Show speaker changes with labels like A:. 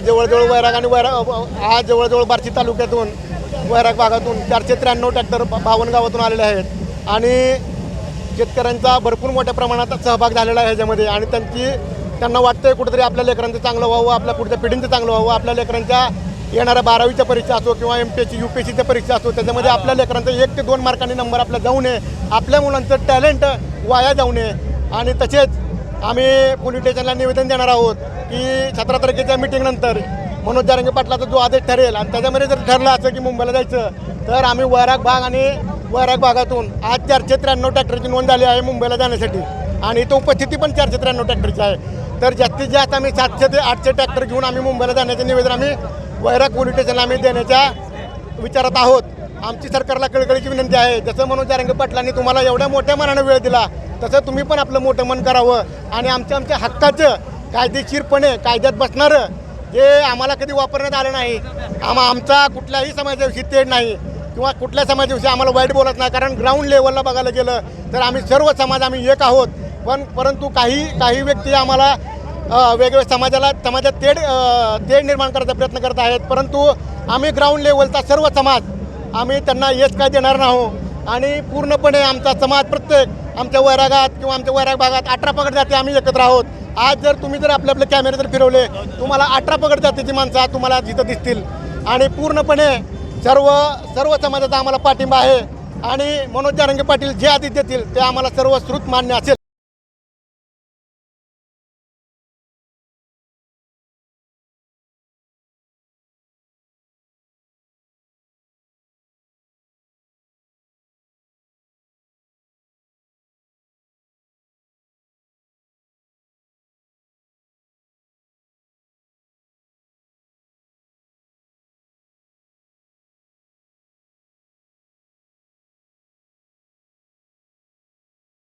A: आज जवळजवळ वैराग आणि वैराग आज जवळजवळ बार्शी तालुक्यातून वैराग भागातून चारशे त्र्याण्णव ट्रॅक्टर बावन्न गावातून आलेले आहेत. आणि शेतकऱ्यांचा भरपूर मोठ्या प्रमाणात सहभाग झालेला आहे ह्याच्यामध्ये. आणि त्यांची त्यांना वाटतंय कुठेतरी आपल्या लेकरांचं चांगलं व्हावं आपल्या पुढच्या पिढींचं चांगलं व्हावं. आपल्या लेकरांच्या येणाऱ्या बारावीच्या परीक्षा असो किंवा एम पी एसची यू पी एस सीच्या परीक्षा असो त्याच्यामध्ये आपल्या लेकरांचं एक ते दोन मार्कांनी नंबर आपल्या जाऊ नये. आपल्या मुलांचं टॅलेंट वाया जाऊ नये. आणि तसेच आम्ही पोलीस स्टेशनला निवेदन देणार आहोत की सतरा तारखेच्या मिटिंगनंतर मनोज जारंगे पाटलाचा जो आदेश ठरेल आणि त्याच्यामध्ये जर ठरलं असं की मुंबईला जायचं तर आम्ही वैराग भाग आणि वैराग भागातून आज चारशे त्र्याण्णव ट्रॅक्टरची नोंद झाली आहे मुंबईला जाण्यासाठी. आणि इथं उपस्थिती पण चारशे त्र्याण्णव ट्रॅक्टरची आहे. तर जास्तीत जास्त आम्ही सातशे ते आठशे ट्रॅक्टर घेऊन आम्ही मुंबईला जाण्याचं निवेदन आम्ही वैराग पोलीस स्टेशनला आम्ही देण्याच्या विचारात आहोत. आमची सरकारला कळकळीची विनंती आहे. जसं मनोज जारंगे पाटलांनी तुम्हाला एवढ्या मोठ्या मनानं वेळ दिला तसं तुम्ही पण आपलं मोठं मन करावं आणि आमच्या आमच्या हक्काचं कायदेशीरपणे कायद्यात बसणारं जे आम्हाला कधी वापरण्यात आलं नाही. आम आमचा कुठल्याही समाजाविषयी तेढ नाही किंवा कुठल्या समाजाविषयी आम्हाला वाईट बोलत नाही. कारण ग्राउंड लेवलला बघायला गेलं तर आम्ही सर्व समाज आम्ही एक आहोत. पण परंतु काही काही व्यक्ती आम्हाला वेगवेगळ्या समाजाला समाजात तेढ तेढ निर्माण करायचा प्रयत्न करत आहेत. परंतु आम्ही ग्राउंड लेवलचा सर्व समाज आम्ही त्यांना यश काय देणार नाहो. आणि पूर्णपणे आमचा समाज प्रत्येक आमच्या वैरागात किंवा आमच्या वैराग भागात अठरा पगड जाती आम्ही एकत्र आहोत. आज जर तुम्ही जर आपले आपले कॅमेरे जर फिरवले तुम्हाला अठरा पगड जातीची माणसं तुम्हाला जिथं दिसतील. आणि पूर्णपणे सर्व सर्व समाजाचा आम्हाला पाठिंबा आहे. आणि मनोज जारंगे पाटील जे आदेश देतील ते आम्हाला सर्व श्रुत मान्य असेल.